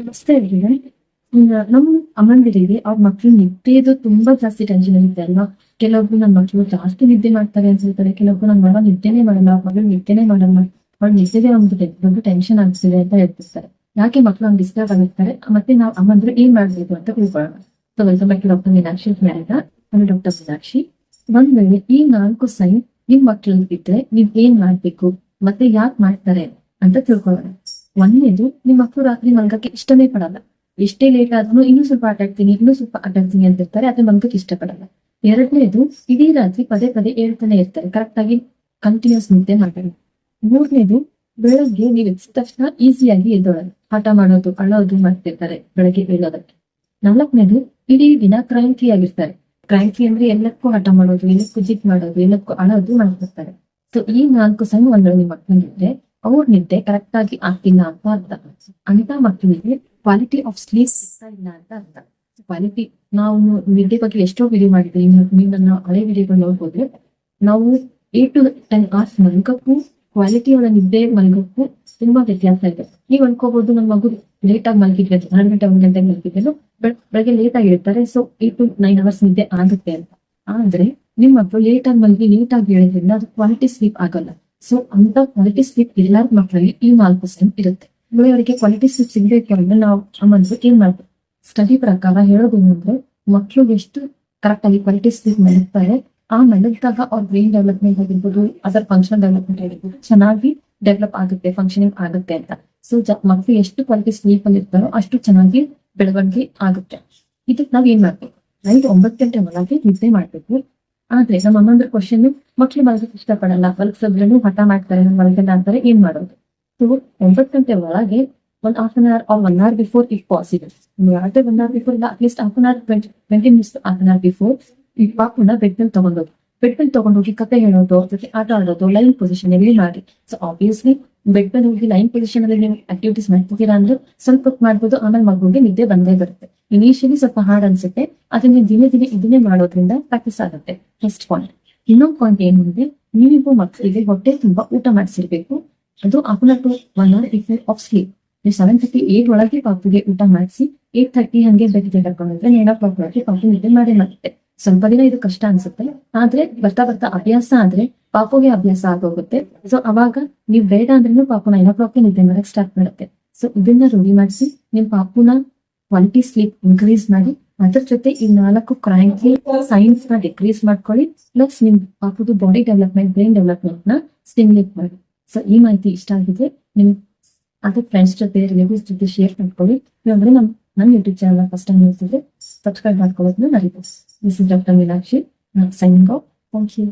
ನಮಸ್ತೆ ಎಲ್ರಿಗೆ ನಮ್ಮ ಅಮ್ಮಂದಿರಿಗೆ ಅವ್ರ ಮಕ್ಳು ನಿದ್ದೆದು ತುಂಬಾ ಜಾಸ್ತಿ ಟೆನ್ಷನ್ ಇರುತ್ತೆ ಅಲ್ವಾ? ಕೆಲವೊಬ್ರು ನನ್ನ ಮಕ್ಳು ಜಾಸ್ತಿ ನಿದ್ದೆ ಮಾಡ್ತಾರೆ ಅನ್ಸಿರ್ತಾರೆ ಕೆಲವೊಬ್ರು ನನ್ನ ಮಗ ನಿದ್ದೆನೇ ಮಾಡಲ್ಲ ಮಗಳು ನಿದ್ದೆನೇ ಮಾಡಲ್ಲ. ಅವ್ರ ನಿದ್ದೆಗೆ ಒಂದು ದೊಡ್ಡ ಟೆನ್ಷನ್ ಆಗ್ತಿದೆ ಅಂತ ಹೇಳ್ತಿರ್ತಾರೆ. ಯಾಕೆ ಮಕ್ಳು ಹಂಗೆ ಡಿಸ್ಟರ್ಬ್ ಆಗಿರ್ತಾರೆ? ಮತ್ತೆ ನಾವು ಅಮ್ಮಂದ್ರೆ ಏನ್ ಮಾಡ್ಬೇಕು ಅಂತ ತಿಳ್ಕೊಳ್ಳೋಣ. ಡಾಕ್ಟರ್ ಮೀನಾಕ್ಷಿ ಮ್ಯಾರಿದ ನಾನು ಡಾಕ್ಟರ್ ಮೀನಾಕ್ಷಿ ಒಂದ್ ವೇಳೆ ಈ ನಾಲ್ಕು ಸೈನ್ ನಿಮ್ ಮಕ್ಳಲ್ಲಿ ಇದ್ರೆ ನೀವ್ ಏನ್ ಮಾಡ್ಬೇಕು? ಮತ್ತೆ ಯಾಕೆ ಮಾಡ್ತಾರೆ ಅಂತ ತಿಳ್ಕೊಳ್ಳೋಣ. ಒಂದನೇದು ನಿಮ್ ಮಕ್ಕಳು ರಾತ್ರಿ ಮಂಗಕ್ಕೆ ಇಷ್ಟನೇ ಪಡಲ್ಲ. ಎಷ್ಟೇ ಲೇಟ್ ಆದ್ರೂ ಇನ್ನೂ ಸ್ವಲ್ಪ ಆಟಾಡ್ತೀನಿ ಇನ್ನೂ ಸ್ವಲ್ಪ ಆಟಾಡ್ತೀನಿ ಅಂತ ಇರ್ತಾರೆ ಆದ್ರೆ ಮಲ್ಗಕ್ಕೆ ಇಷ್ಟಪಡಲ್ಲ. ಎರಡನೇದು, ಇಡೀ ರಾತ್ರಿ ಪದೇ ಪದೇ ಹೇಳ್ತಾನೆ ಇರ್ತಾರೆ ಕರೆಕ್ಟ್ ಆಗಿ ಕಂಟಿನ್ಯೂಸ್ ನಿದ್ದೆ ಮಾಡ್ತಾರೆ. ಮೂರನೇದು, ಬೆಳಗ್ಗೆ ನೀವು ಎದ್ದ ತಕ್ಷಣ ಈಸಿಯಾಗಿ ಎದ್ದೋಳಲ್ಲ ಹಠ ಮಾಡೋದು, ಅಳೋದು ಮಾಡ್ತಿರ್ತಾರೆ ಬೆಳಗ್ಗೆ ಬೀಳೋದಕ್ಕೆ ನಾಲ್ಕನೇದು, ಇಡೀ ದಿನ ಕ್ರಾಂತಿ ಆಗಿರ್ತಾರೆ. ಕ್ರಾಂತಿ ಅಂದ್ರೆ ಎಲ್ಲಕ್ಕೂ ಹಠ ಮಾಡೋದು, ಎಲ್ಲಕ್ಕೂ ಜಿಟ್ ಮಾಡೋದು, ಎಲ್ಲಕ್ಕೂ ಅಳೋದು ಮಾಡ್ತಿರ್ತಾರೆ. ಸೊ ಈ ನಾಲ್ಕು ಸಣ್ಣ ನಿಮ್ಮ ಮಕ್ಕಳಿದ್ರೆ ಅವ್ರ ನಿದ್ದೆ ಕರೆಕ್ಟ್ ಆಗಿ ಆಗ್ತಿಲ್ಲ ಅಂತ ಅರ್ಥ. ಅಂತ ಮಕ್ಕಳಿಗೆ ಕ್ವಾಲಿಟಿ ಆಫ್ ಸ್ಲೀಪ್ ಸಿಗ್ತಾ ಇಲ್ಲ ಅಂತ ಅರ್ಥ. ಕ್ವಾಲಿಟಿ ನಾವು ನಿದ್ದೆ ಬಗ್ಗೆ ಎಷ್ಟೋ ವಿಡಿಯೋ ಮಾಡಿದ್ರೆ ನೀವು ನನ್ನ ಹಳೆ ವಿಡಿಯೋಗಳು ನೋಡ್ಬೋದ್ರೆ, ನಾವು ಏಟ್ ಟು ಟೆನ್ ಅವರ್ಸ್ ಮಲಗಕ್ಕೂ ಕ್ವಾಲಿಟಿ ಒಳ ನಿದ್ದೆ ಮಲಗಕ್ಕೂ ತುಂಬಾ ವ್ಯತ್ಯಾಸ ಇದೆ. ನೀವು ಅನ್ಕೋಬಹುದು ನಮ್ಮ ಮಗು ಲೇಟ್ ಆಗಿ ಮಲಗಿದ್ರೆ ಹನ್ನೆರಡು ಗಂಟೆ, ಒಂದು ಗಂಟೆ ಮಲಗಿದ್ರು ಬೆಳಗ್ಗೆ ಲೇಟ್ ಆಗಿ ಇರ್ತಾರೆ so eight to nine hours ನಿದ್ದೆ ಆಗುತ್ತೆ ಅಂತ. ಆದ್ರೆ ನಿಮ್ಮ ಮಗು ಲೇಟ್ ಆಗಿ ಮಲಗಿ ಲೇಟ್ ಆಗಿ ಹೇಳಿದ್ರಿಂದ ಅದು ಕ್ವಾಲಿಟಿ ಸ್ಲೀಪ್ ಆಗಲ್ಲ. ಸೊ ಅಂತ ಕ್ವಾಲಿಟಿ ಸ್ಲೀಪ್ ಎಲ್ಲಾರ ಮಕ್ಕಳಲ್ಲಿ ಈ ನಾಲ್ಕು ಸೆಮ್ ಇರುತ್ತೆ. ಅವರಿಗೆ ಕ್ವಾಲಿಟಿ ಸ್ಲೀಪ್ ಸಿಗ್ಬೇಕು ಅಂದ್ರೆ ನಾವು ಮನಸ್ಸು ಏನ್ ಸ್ಟಡಿ ಪ್ರಕಾರ ಹೇಳೋದು ಅಂದ್ರೆ ಮಕ್ಕಳು ಎಷ್ಟು ಕರೆಕ್ಟ್ ಆಗಿ ಕ್ವಾಲಿಟಿ ಸ್ಲೀಪ್ ಮಲಗ್ತಾರೆ, ಆ ಮಲಗಿದಾಗ ಅವ್ರ ಬ್ರೈನ್ ಡೆವಲಪ್ಮೆಂಟ್ ಆಗಿರ್ಬೋದು ಅದರ ಫಂಕ್ಷನ್ ಡೆವಲಪ್ಮೆಂಟ್ ಆಗಿರ್ಬೋದು, ಚೆನ್ನಾಗಿ ಡೆವಲಪ್ ಆಗುತ್ತೆ ಫಂಕ್ಷನಿಂಗ್ ಆಗುತ್ತೆ ಅಂತ. ಸೊ ಮಕ್ಕಳು ಎಷ್ಟು ಕ್ವಾಲಿಟಿ ಸ್ಲೀಪ್ ಅಲ್ಲಿ ಇರ್ತಾರೋ ಅಷ್ಟು ಚೆನ್ನಾಗಿ ಬೆಳವಣಿಗೆ ಆಗುತ್ತೆ. ಇದಕ್ಕೆ ನಾವ್ ಏನ್ ಮಾಡ್ಬೇಕು? ನೈಟ್ ಒಂಬತ್ತು ಗಂಟೆ ಒಳಗೆ ನಿದ್ದೆ ಮಾಡ್ಬೇಕು. ಆದ್ರೆ ನಮ್ಮ ಅಮ್ಮಂದ್ರ ಕ್ವಶನ್ ಮಕ್ಳು ಮಲಗಕ್ಕೆ ಇಷ್ಟಪಡಲ್ಲ. ಮಲಗಿಸಿದ್ರೂ ಹಠ ಮಾಡ್ತಾರೆ ಮಲಗಲ್ಲ ಅಂತಾರೆ, ಏನ್ ಮಾಡೋದು? ಸೊ ಒಂಬತ್ತು ಗಂಟೆ ಒಳಗೆ ಒಂದ್ half an hour or one hour before if possible ಯಾವ್ದೇ ಒನ್ ಅವರ್ ಬಿಫೋರ್ ಇಲ್ಲ at least half an hour twenty twenty minutes half an hour before ಈ ಪಾಪುನ ಬೆಡ್ ಮೇಲೆ ತಗೊಂಡೋಗಿ. ಬೆಡ್ ಮೇಲೆ ತಗೊಂಡೋಗಿ ಕತೆ ಹೇಳೋದು ಅವ್ರ ಜೊತೆ ಆಟ ಆಡೋದು ಲೈನ್ ಪೊಸಿಷನ್ ಅಲ್ಲಿ ಮಾಡಿ. ಸೊ ಆಬ್ವಿಯಸ್ಲಿ ಬೆಡ್ ಮೇಲೆ ಹೋಗಿ ಲೈನ್ ಪೊಸಿಷನ್ ಅಲ್ಲಿ ನೀವು ಆಕ್ಟಿವಿಟೀಸ್ ಮಾಡ್ತಿದ್ದೀರಾ ಅಂದ್ರೆ, ಸ್ವಲ್ಪ ಮಾಡ್ಬೋದು, ಆಮೇಲೆ ಮಗುಗೆ ನಿದ್ದೆ ಬಂದೇ ಬರುತ್ತೆ. ಇನಿಷಿಯಲಿ ಸ್ವಲ್ಪ ಹಾರ್ಡ್ ಅನ್ಸುತ್ತೆ. ಅದನ್ನ ದಿನೇ ದಿನೇ ಇದನ್ನೇ ಮಾಡೋದ್ರಿಂದ ಪ್ರಾಕ್ಟೀಸ್ ಆಗುತ್ತೆ. ಫಸ್ಟ್ ಪಾಯಿಂಟ್ ಇನ್ನೊಂದು ಪಾಯಿಂಟ್ ಏನು ಅಂದ್ರೆ ನೀವು ಮಕ್ಕಳಿಗೆ ಹೊಟ್ಟೆ ತುಂಬಾ ಊಟ ಮಾಡಿಸಿರ್ಬೇಕು. ಅದು an to one hour if off sleep ನೀವು ಸೆವೆನ್ ತರ್ಟಿ ಏಟ್ ಒಳಗೆ ಪಾಪುಗೆ ಊಟ ಮಾಡಿಸಿ ಏಟ್ ತರ್ಟಿ ಹಂಗೆ ಬೆಡ್ಗೆ ಕರ್ಕೊಂಡ್ರೆ ನೈನ್ ಓ ಕ್ಲಾಕ್ ಒಳಗೆ ಪಾಪು ನಿದ್ದೆ ಮಾಡಿ ಮಾಡುತ್ತೆ ಸ್ವಲ್ಪ ದಿನ ಇದು ಕಷ್ಟ ಅನ್ಸುತ್ತೆ. ಆದ್ರೆ ಬರ್ತಾ ಬರ್ತಾ ಅಭ್ಯಾಸ ಆದ್ರೆ ಪಾಪುಗೆ ಅಭ್ಯಾಸ ಆಗೋಗುತ್ತೆ. ಸೊ ಅವಾಗ ನೀವು ಬೇಡ ಅಂದ್ರೂ ಪಾಪು ನೈನ್ ಓ ಕ್ಲಾಕ್ ನಿದ್ದೆ ಮಾಡಕ್ ಸ್ಟಾರ್ಟ್ ಮಾಡುತ್ತೆ. ಸೊ ಇದನ್ನ ರೂಢಿ ಮಾಡಿಸಿ ನಿಮ್ ಪಾಪುನ ಕ್ವಾಲಿಟಿ ಸ್ಲೀಪ್ ಇನ್ಕ್ರೀಸ್ ಮಾಡಿ, ಅದ್ರ ಜೊತೆ ಈ ನಾಲ್ಕು ಕ್ರಾಂಕಿ ಸೈನ್ಸ್ನ ಡಿಕ್ರೀಸ್ ಮಾಡ್ಕೊಳ್ಳಿ. ಪ್ಲಸ್ ನಿಮ್ ಪಾಪದ ಬಾಡಿ ಡೆವಲಪ್ಮೆಂಟ್ ಬ್ರೈನ್ ಡೆವಲಪ್ಮೆಂಟ್ನ ಸ್ಟಿಮ್ಯುಲೇಟ್ ಮಾಡಿ. ಸೊ ಈ ಮಾಹಿತಿ ಇಷ್ಟ ಆಗಿದೆ. ನಿಮ್ ಅದೇ ಫ್ರೆಂಡ್ಸ್ ಜೊತೆ ರಿಲೇಟಿವ್ಸ್ ಜೊತೆ ಶೇರ್ ಮಾಡ್ಕೊಳ್ಳಿ. ಇಲ್ಲಾಂದ್ರೆ ನಮ್ ನನ್ನ ಯೂಟ್ಯೂಬ್ ಚಾನಲ್ ಫಸ್ಟ್ ಟೈಮ್ ನೋಡ್ತಿದ್ರೆ ಸಬ್ಸ್ಕ್ರೈಬ್ ಮಾಡ್ಕೊಳ್ಳೋದನ್ನ ಮರಿಬೋದು this is doctor Meenakshi signing off thank you